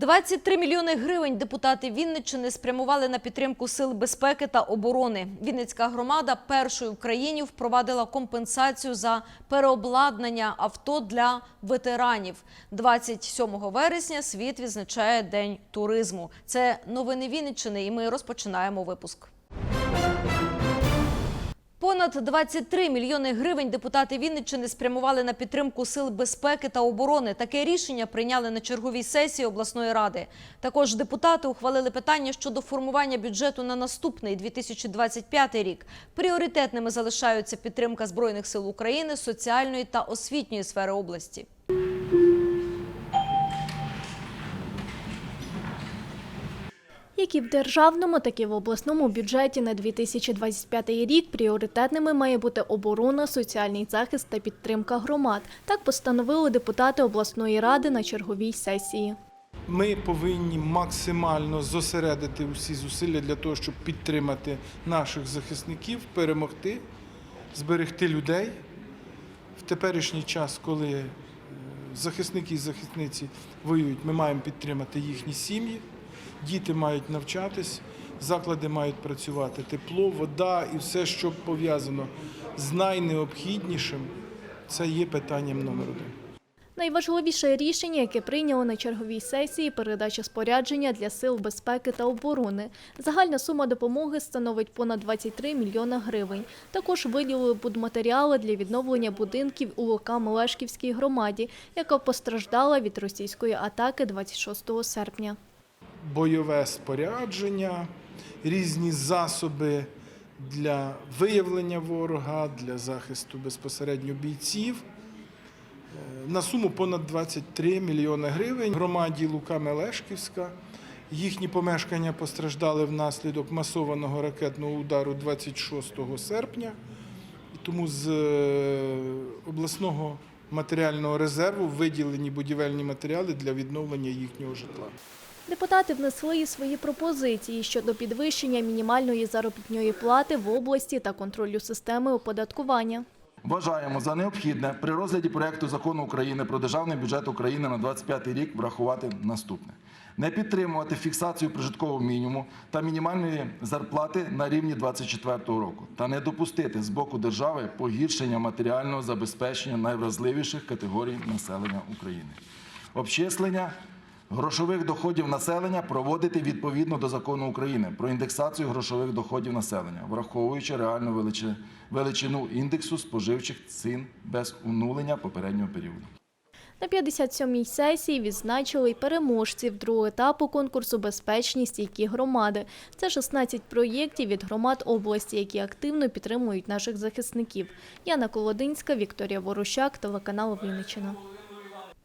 23 мільйони гривень депутати Вінниччини спрямували на підтримку сил безпеки та оборони. Вінницька громада першою в країні впровадила компенсацію за переобладнання авто для ветеранів. 27 вересня світ відзначає День туризму. Це новини Вінниччини, і ми розпочинаємо випуск. Понад 23 мільйони гривень депутати Вінниччини спрямували на підтримку сил безпеки та оборони. Таке рішення прийняли на черговій сесії обласної ради. Також депутати ухвалили питання щодо формування бюджету на наступний 2025 рік. Пріоритетними залишаються підтримка збройних сил України, соціальної та освітньої сфери області. Як і в державному, так і в обласному бюджеті на 2025 рік пріоритетними має бути оборона, соціальний захист та підтримка громад. Так постановили депутати обласної ради на черговій сесії. Ми повинні максимально зосередити усі зусилля для того, щоб підтримати наших захисників, перемогти, зберегти людей в теперішній час, коли е, захисники і захисниці воюють, ми маємо підтримати їхні сім'ї. Діти мають навчатись, заклади мають працювати, тепло, вода і все, що пов'язано з найнеобхіднішим, це є питанням номер один. Найважливіше рішення, яке прийняли на черговій сесії, передача спорядження для сил безпеки та оборони. Загальна сума допомоги становить понад 23 мільйона гривень. Також виділили будматеріали для відновлення будинків у ЛК Мелешківській громаді, яка постраждала від російської атаки 26 серпня. Бойове спорядження, різні засоби для виявлення ворога, для захисту безпосередньо бійців. Е, На суму понад 23 мільйони гривень. Громаді Лука Мелешківська. Їхні помешкання постраждали внаслідок масованого ракетного удару 26 серпня. І тому з е, обласного матеріального резерву виділені будівельні матеріали для відновлення їхнього житла. Депутати внесли свої пропозиції щодо підвищення мінімальної заробітної плати в області та контролю системи оподаткування. Вважаємо за необхідне при розгляді проекту закону України про державний бюджет України на 2025 рік врахувати наступне: не підтримувати фіксацію прожиткового мінімуму та мінімальної зарплати на рівні 2024 року, та не допустити з боку держави погіршення матеріального забезпечення найвразливіших категорій населення України. Обчислення грошових доходів населення проводити відповідно до закону України про індексацію грошових доходів населення, враховуючи реальну величи- величину індексу споживчих цін без унулення попереднього періоду. На 57-й сесії відзначили й переможців другого етапу конкурсу «Безпечні стійкі громади». Це 16 проєктів від громад області, які активно підтримують наших захисників. Яна Колодинська, Вікторія Ворощак, телеканал Вінниччина.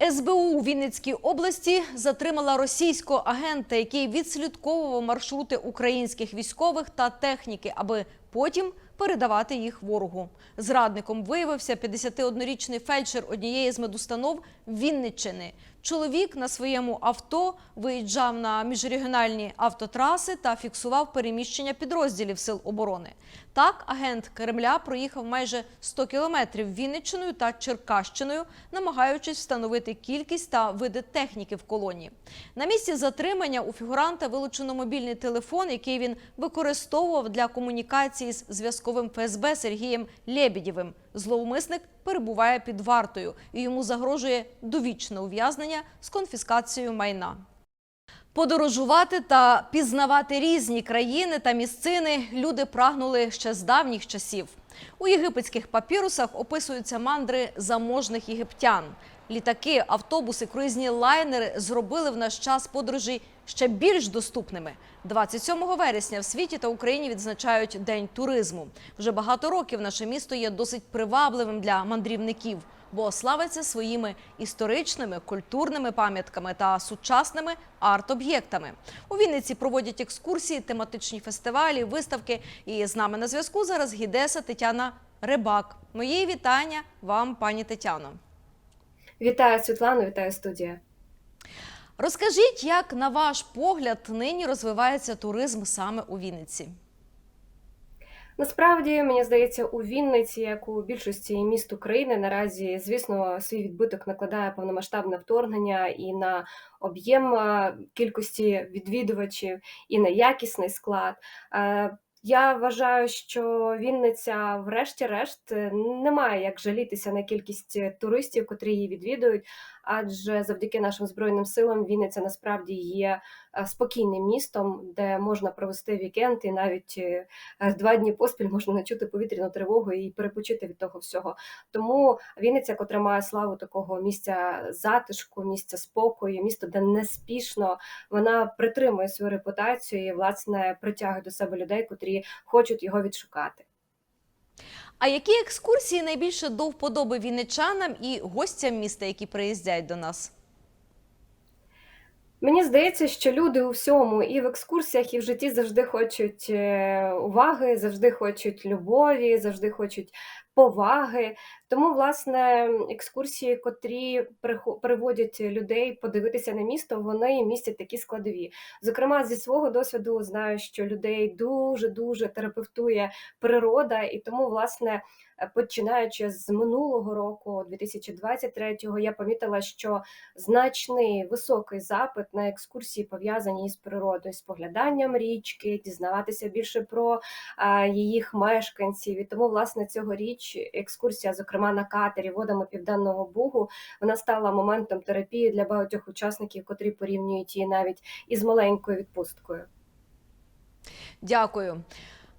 СБУ у Вінницькій області затримала російського агента, який відслідковував маршрути українських військових та техніки, аби потім передавати їх ворогу. Зрадником виявився 51-річний фельдшер однієї з медустанов Вінниччини. Чоловік на своєму авто виїжджав на міжрегіональні автотраси та фіксував переміщення підрозділів сил оборони. Так, агент Кремля проїхав майже 100 кілометрів Вінниччиною та Черкащиною, намагаючись встановити кількість та види техніки в колонії. На місці затримання у фігуранта вилучено мобільний телефон, який він використовував для комунікації з зв'язковим ФСБ Сергієм Лєбідєвим. Зловмисник перебуває під вартою і йому загрожує довічне ув'язнення з конфіскацією майна. Подорожувати та пізнавати різні країни та місцини люди прагнули ще з давніх часів. У єгипетських папірусах описуються мандри заможних єгиптян. Літаки, автобуси, круїзні лайнери зробили в наш час подорожі ще більш доступними. 27 вересня в світі та Україні відзначають День туризму. Вже багато років наше місто є досить привабливим для мандрівників, бо славиться своїми історичними, культурними пам'ятками та сучасними арт-об'єктами. У Вінниці проводять екскурсії, тематичні фестивалі, виставки. І з нами на зв'язку зараз гідеса Тетяна Рибак. Мої вітання вам, пані Тетяно. Вітаю Світлану, вітаю студія. Розкажіть, як на ваш погляд нині розвивається туризм саме у Вінниці? Насправді, мені здається, у Вінниці, як у більшості міст України, наразі, звісно, свій відбиток накладає повномасштабне вторгнення і на об'єм е, кількості відвідувачів, і на якісний склад. Е, Я вважаю, що Вінниця, врешті-решт, немає не має як жалітися на кількість туристів, котрі її відвідують, адже завдяки нашим збройним силам Вінниця насправді є е, спокійним містом, де можна провести вікенд, і навіть е, два дні поспіль можна не чути повітряну тривогу і перепочити від того всього. Тому Вінниця, котра має славу такого місця затишку, місця спокою, місто, де неспішно, вона притримує свою репутацію і власне притягує до себе людей, котрі хочуть його відшукати. А які екскурсії найбільше до вподоби вінничанам і гостям міста, які приїздять до нас? Мені здається, що люди у всьому, і в екскурсіях, і в житті завжди хочуть е, уваги, завжди хочуть любові, завжди хочуть поваги. Тому, власне, екскурсії, котрі приводять людей подивитися на місто, вони містять такі складові. Зокрема, зі свого досвіду знаю, що людей дуже дуже терапевтує природа, і тому, власне, починаючи з минулого року, 2023-го, я помітила, що значний високий запит на екскурсії пов'язані із природою, з погляданням річки, дізнаватися більше про її мешканців. І тому, власне, цьогоріч екскурсія, зокрема на катері водами Південного Бугу, вона стала моментом терапії для багатьох учасників, котрі порівнюють її навіть із маленькою відпусткою. Дякую.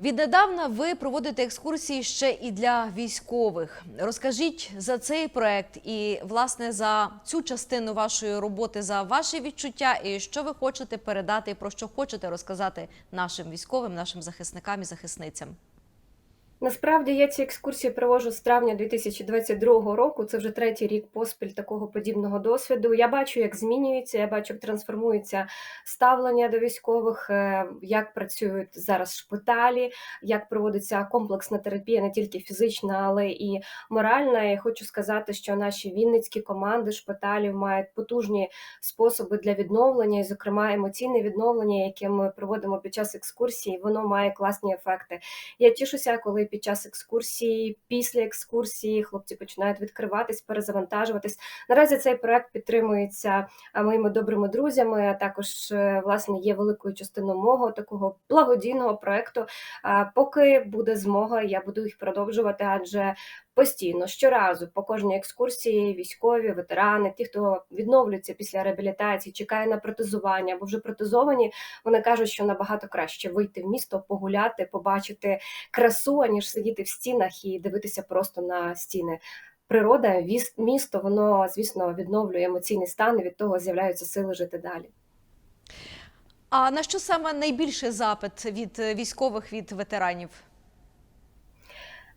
Віднедавна ви проводите екскурсії ще і для військових. Розкажіть за цей проект і власне за цю частину вашої роботи, за ваші відчуття, і що ви хочете передати, і про що хочете розказати нашим військовим, нашим захисникам і захисницям. Насправді я ці екскурсії проводжу з травня 2022 року. Це вже третій рік поспіль такого подібного досвіду. Я бачу, як змінюється, я бачу, як трансформується ставлення до військових, е, як працюють зараз шпиталі, як проводиться комплексна терапія, не тільки фізична, але і моральна. І хочу сказати, що наші вінницькі команди шпиталів мають потужні способи для відновлення, і, зокрема, емоційне відновлення, яке ми проводимо під час екскурсії, воно має класні ефекти. Я тішуся, коли під час екскурсії, після екскурсії хлопці починають відкриватись, перезавантажуватись. Наразі цей проект підтримується моїми добрими друзями. А також е, власне є великою частиною мого такого благодійного проекту. Поки буде змога, я буду їх продовжувати, адже постійно щоразу по кожній екскурсії військові, ветерани, ті, хто відновлюється після реабілітації, чекає на протезування або вже протезовані, вони кажуть, що набагато краще вийти в місто, погуляти, побачити красу, аніж сидіти в стінах і дивитися просто на стіни. Природа, місто, воно, звісно, відновлює емоційний стан, і від того з'являються сили жити далі. А на що саме найбільший запит від військових від ветеранів?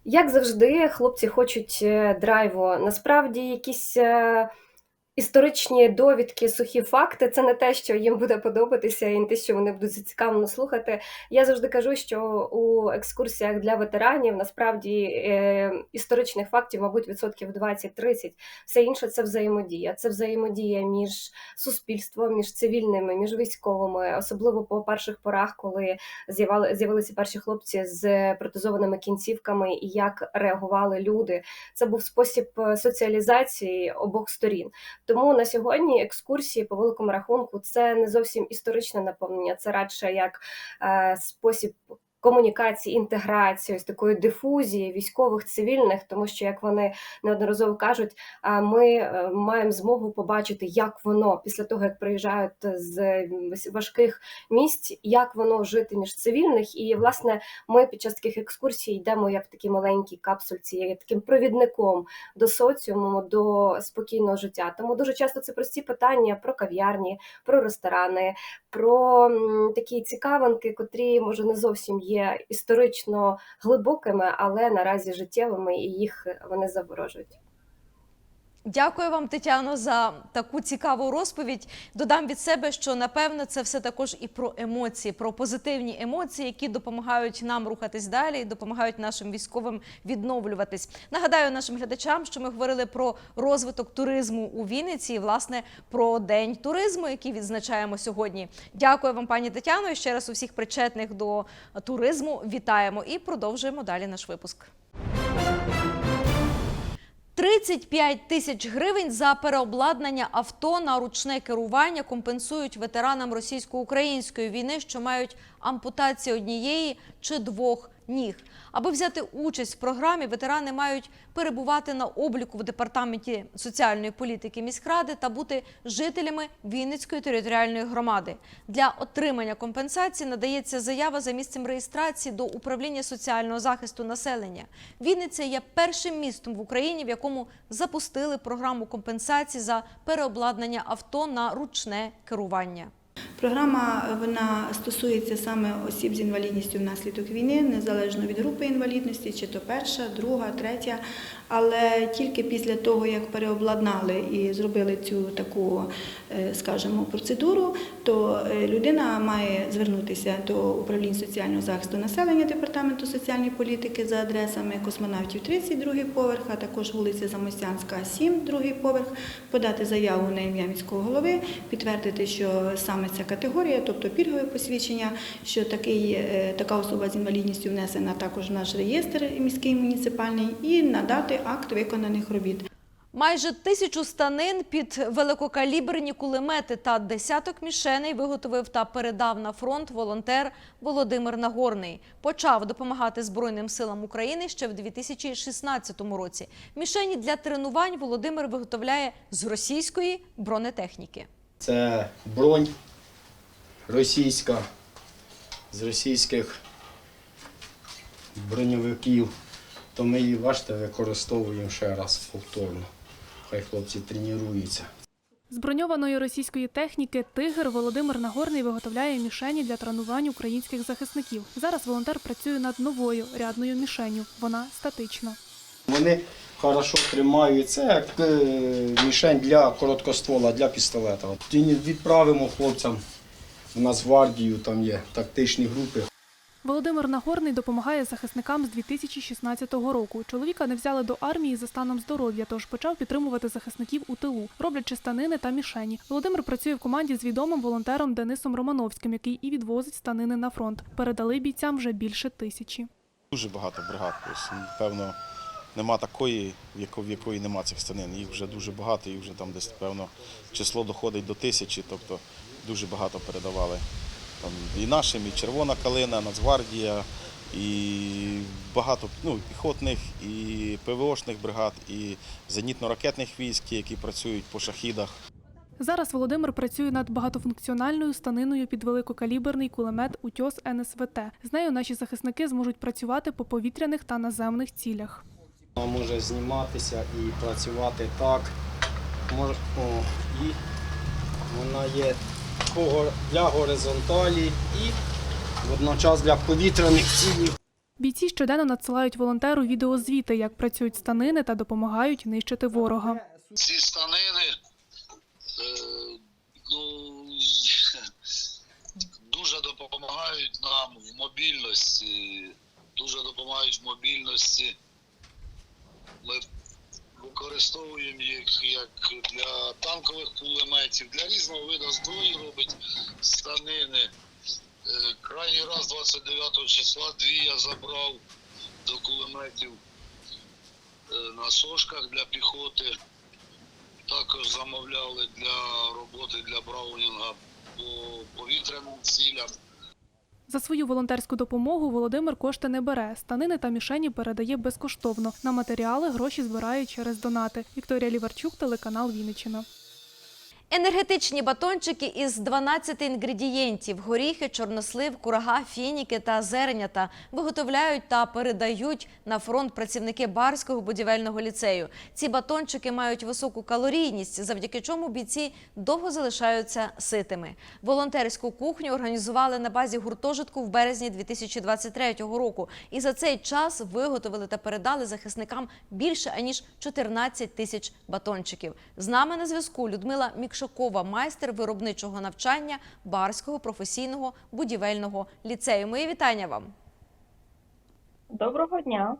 Як завжди, хлопці хочуть е, драйву. Насправді, якісь е, історичні довідки, сухі факти це не те, що їм буде подобатися, і не те, що вони будуть зацікавлено слухати. Я завжди кажу, що у екскурсіях для ветеранів насправді е, історичних фактів, мабуть, відсотків 20-30. Все інше це взаємодія. Це взаємодія між суспільством, між цивільними, між військовими, особливо по перших порах, коли з'явилися перші хлопці з протезованими кінцівками, і як реагували люди. Це був спосіб е, соціалізації обох сторін. Тому на сьогодні екскурсії по великому рахунку це не зовсім історичне наповнення, це радше як е, спосіб. Комунікації, інтеграції, ось такої дифузії військових цивільних, тому що як вони неодноразово кажуть, ми е, маємо змогу побачити, як воно після того, як приїжджають з важких місць, як воно жити між цивільних. І власне ми під час таких екскурсій йдемо як в такій маленькій капсульці, як таким провідником до соціуму, до спокійного життя. Тому дуже часто це прості питання про кав'ярні, про ресторани, про такі цікавинки, котрі може не зовсім є історично глибокими, але наразі життєвими, і їх вони заворожують. Дякую вам, Тетяно, за таку цікаву розповідь. Додам від себе, що напевно це все також і про емоції, про позитивні емоції, які допомагають нам рухатись далі і допомагають нашим військовим відновлюватись. Нагадаю нашим глядачам, що ми говорили про розвиток туризму у Вінниці і власне про день туризму, який відзначаємо сьогодні. Дякую вам, пані Тетяно. І ще раз усіх причетних до туризму вітаємо і продовжуємо далі наш випуск. 35 тисяч гривень за переобладнання авто на ручне керування компенсують ветеранам російсько-української війни, що мають ампутацію однієї чи двох ніг. Аби взяти участь в програмі, ветерани мають перебувати на обліку в департаменті соціальної політики міськради та бути жителями Вінницької територіальної громади. Для отримання компенсації надається заява за місцем реєстрації до управління соціального захисту населення. Вінниця є першим містом в Україні, в якому запустили програму компенсації за переобладнання авто на ручне керування. Програма вона стосується саме осіб з інвалідністю внаслідок війни, незалежно від групи інвалідності, чи то перша, друга, третя. Але тільки після того, як переобладнали і зробили цю таку, е, скажімо, процедуру, то е, людина має звернутися до управління соціального захисту населення департаменту соціальної політики за адресами космонавтів 30, другий поверх, а також вулиця Замостянська, 7, другий поверх, подати заяву на ім'я міського голови, підтвердити, що саме ця категорія, тобто пільгове посвідчення, що такий, е, така особа з інвалідністю внесена також в наш реєстр міський муніципальний, і надати акт виконаних робіт. Майже тисячу станин під великокаліберні кулемети та десяток мішеней виготовив та передав на фронт волонтер Володимир Нагорний. Почав допомагати Збройним силам України ще в 2016 році. Мішені для тренувань Володимир виготовляє з російської бронетехніки. Це бронь російська з російських броньовиків. То ми її, бачите, використовуємо ще раз повторно. Хай хлопці тренуються. З броньованої російської техніки Тигр Володимир Нагорний виготовляє мішені для тренувань українських захисників. Зараз волонтер працює над новою рядною мішенью. Вона статична. Вони хорошо тримають. Це як е, мішень для короткоствола, для пістолета. Відправимо хлопцям у нас в гвардію, там є тактичні групи. Володимир Нагорний допомагає захисникам з 2016 року. Чоловіка не взяли до армії за станом здоров'я, тож почав підтримувати захисників у тилу, роблячи станини та мішені. Володимир працює в команді з відомим волонтером Денисом Романовським, який і відвозить станини на фронт. Передали бійцям вже більше тисячі. Дуже багато бригад. Певно, нема такої, яко- в якої нема цих станин. Їх вже дуже багато, їх вже там десь, певно, число доходить до тисячі, тобто дуже багато передавали. Там і нашим, і Червона калина, Нацгвардія, і багато ну, піхотних, і ПВОшних бригад, і зенітно-ракетних військ, які працюють по шахідах. Зараз Володимир працює над багатофункціональною станиною під великокаліберний кулемет «Утьос НСВТ». З нею наші захисники зможуть працювати по повітряних та наземних цілях. Вона може зніматися і працювати так. Мож- О, і вона є для горизонталі і водночас для повітряних цілів. Бійці щоденно надсилають волонтеру відеозвіти, як працюють станини та допомагають нищити ворога. ці станини е, ну, дуже допомагають нам в мобільності. Дуже допомагають в мобільності. Ми використовуємо їх як для танкових кулеметів, для різного виду зброї робить станини. Е, Крайній раз 29 числа дві я забрав до кулеметів е, на сошках для піхоти. Також замовляли для роботи для Браунінга по повітряним цілям. За свою волонтерську допомогу Володимир кошти не бере. Станини та мішені передає безкоштовно. На матеріали гроші збирають через донати. Вікторія Ліварчук, телеканал Вінниччина. Енергетичні батончики із 12 інгредієнтів: горіхи, чорнослив, курага, фініки та зернята виготовляють та передають на фронт працівники Барського будівельного ліцею. Ці батончики мають високу калорійність, завдяки чому бійці довго залишаються ситими. Волонтерську кухню організували на базі гуртожитку в березні 2023 року. І за цей час виготовили та передали захисникам більше аніж 14 тисяч батончиків. З нами на зв'язку Людмила Мікшакова, майстер виробничого навчання Барського професійного будівельного ліцею. Мої вітання вам. Доброго дня.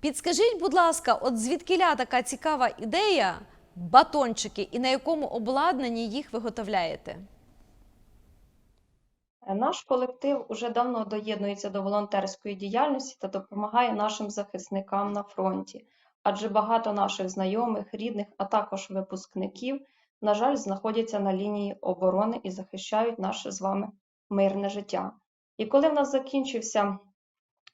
Підскажіть, будь ласка, от звідкиля така цікава ідея батончики і на якому обладнанні їх виготовляєте? Наш колектив уже давно доєднується до волонтерської діяльності та допомагає нашим захисникам на фронті, адже багато наших знайомих, рідних, а також випускників, на жаль, знаходяться на лінії оборони і захищають наше з вами мирне життя. І коли в нас закінчився,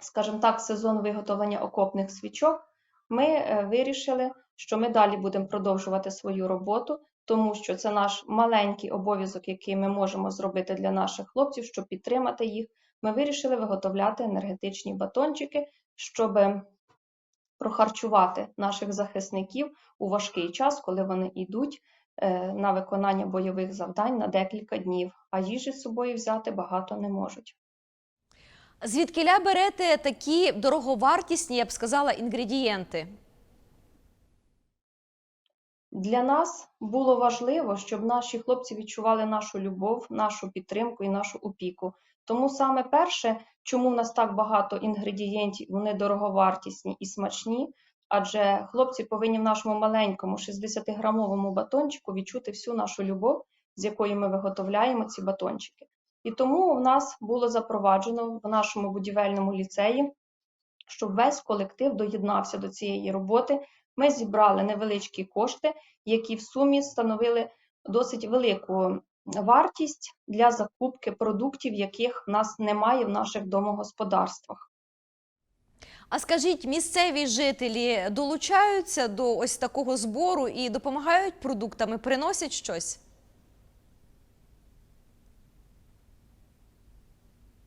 скажімо так, сезон виготовлення окопних свічок, ми е, вирішили, що ми далі будемо продовжувати свою роботу, тому що це наш маленький обов'язок, який ми можемо зробити для наших хлопців, щоб підтримати їх. Ми вирішили виготовляти енергетичні батончики, щоб прохарчувати наших захисників у важкий час, коли вони йдуть е, на виконання бойових завдань на декілька днів, а їжі з собою взяти багато не можуть. Звідкиля берете такі дороговартісні, я б сказала, інгредієнти? Для нас було важливо, щоб наші хлопці відчували нашу любов, нашу підтримку і нашу опіку. Тому саме перше, чому в нас так багато інгредієнтів, вони дороговартісні і смачні, адже хлопці повинні в нашому маленькому 60-грамовому батончику відчути всю нашу любов, з якою ми виготовляємо ці батончики. І тому в нас було запроваджено в нашому будівельному ліцеї, щоб весь колектив доєднався до цієї роботи. Ми зібрали невеличкі кошти, які в сумі становили досить велику вартість для закупки продуктів, яких в нас немає в наших домогосподарствах. А скажіть, місцеві жителі долучаються до ось такого збору і допомагають продуктами, приносять щось?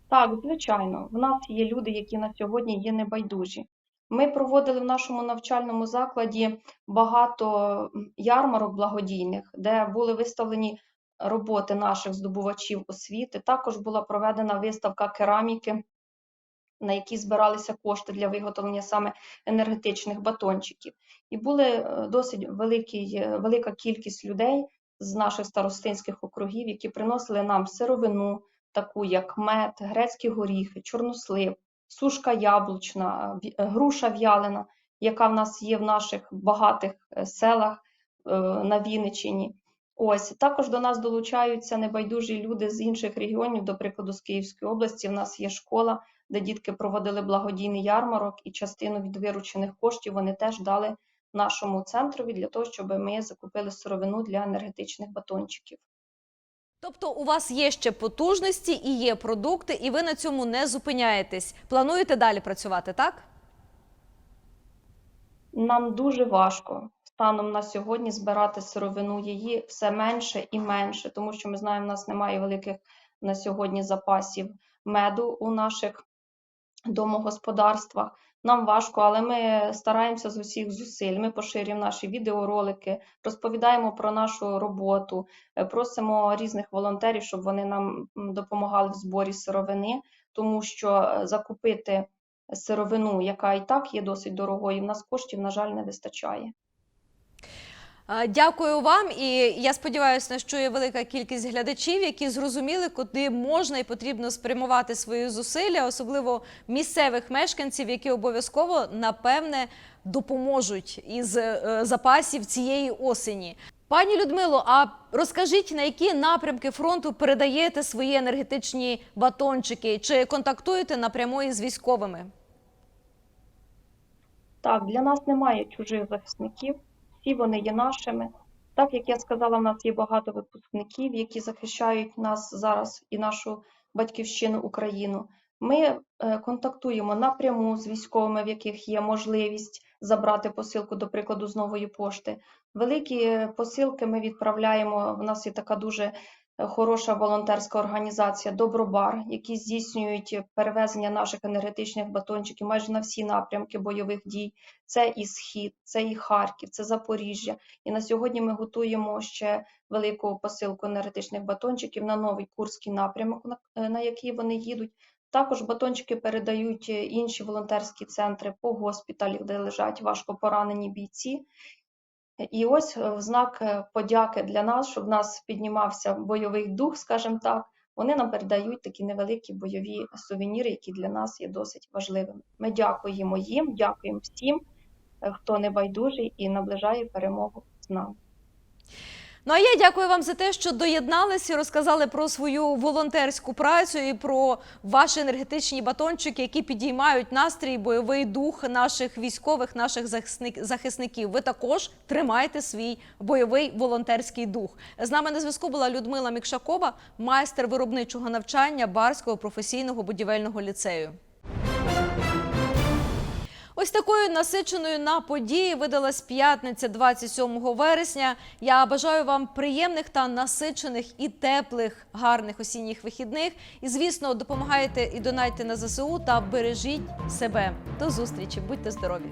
Так, звичайно, в нас є люди, які на сьогодні є небайдужі. Ми проводили в нашому навчальному закладі багато ярмарок благодійних, де були виставлені роботи наших здобувачів освіти. Також була проведена виставка кераміки, на якій збиралися кошти для виготовлення саме енергетичних батончиків. І були е, досить великий, е, велика кількість людей з наших старостинських округів, які приносили нам сировину, таку як мед, грецькі горіхи, чорнослив, сушка яблучна, е, груша в'ялена, яка в нас є в наших багатих селах на Вінниччині. Ось також до нас долучаються небайдужі люди з інших регіонів, до прикладу, з Київської області. В нас є школа, де дітки проводили благодійний ярмарок, і частину від виручених коштів вони теж дали нашому центрові для того, щоб ми закупили сировину для енергетичних батончиків. Тобто у вас є ще потужності і є продукти, і ви на цьому не зупиняєтесь. Плануєте далі працювати, так? Нам дуже важко станом на сьогодні збирати сировину. Її все менше і менше, тому що ми знаємо, в нас немає великих на сьогодні запасів меду у наших домогосподарствах. Нам важко, але ми стараємося з усіх зусиль. Ми поширюємо наші відеоролики, розповідаємо про нашу роботу, е, просимо різних волонтерів, щоб вони нам допомагали в зборі сировини, тому що е, закупити сировину, яка і так є досить дорогою, в нас коштів, на жаль, не вистачає. А, Дякую вам, і я сподіваюся, нас чує велика кількість глядачів, які зрозуміли, куди можна і потрібно спрямувати свої зусилля, особливо місцевих мешканців, які обов'язково напевне допоможуть із е, запасів цієї осені. Пані Людмило, а розкажіть, на які напрямки фронту передаєте свої енергетичні батончики? Чи контактуєте напряму із військовими? Так, для нас немає чужих захисників, всі вони є нашими. Так як я сказала, в нас є багато випускників, які захищають нас зараз і нашу батьківщину Україну. Ми е, контактуємо напряму з військовими, в яких є можливість забрати посилку, до прикладу, з нової пошти. Великі посилки ми відправляємо. У нас є така дуже е, хороша волонтерська організація Добробар, які здійснюють перевезення наших енергетичних батончиків майже на всі напрямки бойових дій. Це і Схід, це і Харків, це Запоріжжя. І на сьогодні ми готуємо ще велику посилку енергетичних батончиків на новий Курський напрямок, на, е, який вони їдуть. Також батончики передають інші волонтерські центри по госпіталях, де лежать важко поранені бійці. І ось е, в знак е, подяки для нас, щоб в нас піднімався бойовий дух, скажімо так, вони нам передають такі невеликі бойові сувеніри, які для нас є досить важливими. Ми дякуємо їм, дякуємо всім, е, хто не байдужий і наближає перемогу з нами. Ну а я дякую вам за те, що доєдналися, розказали про свою волонтерську працю і про ваші енергетичні батончики, які підіймають настрій, бойовий дух наших військових, наших захисник- захисників. Ви також тримайте свій бойовий волонтерський дух. З нами на зв'язку була Людмила Мікшакова, майстер виробничого навчання Барського професійного будівельного ліцею. Ось такою насиченою на події видалась п'ятниця 27 вересня. Я бажаю вам приємних та насичених і теплих, гарних осінніх вихідних. І, звісно, допомагайте і донайте на ЗСУ та бережіть себе. До зустрічі, будьте здорові!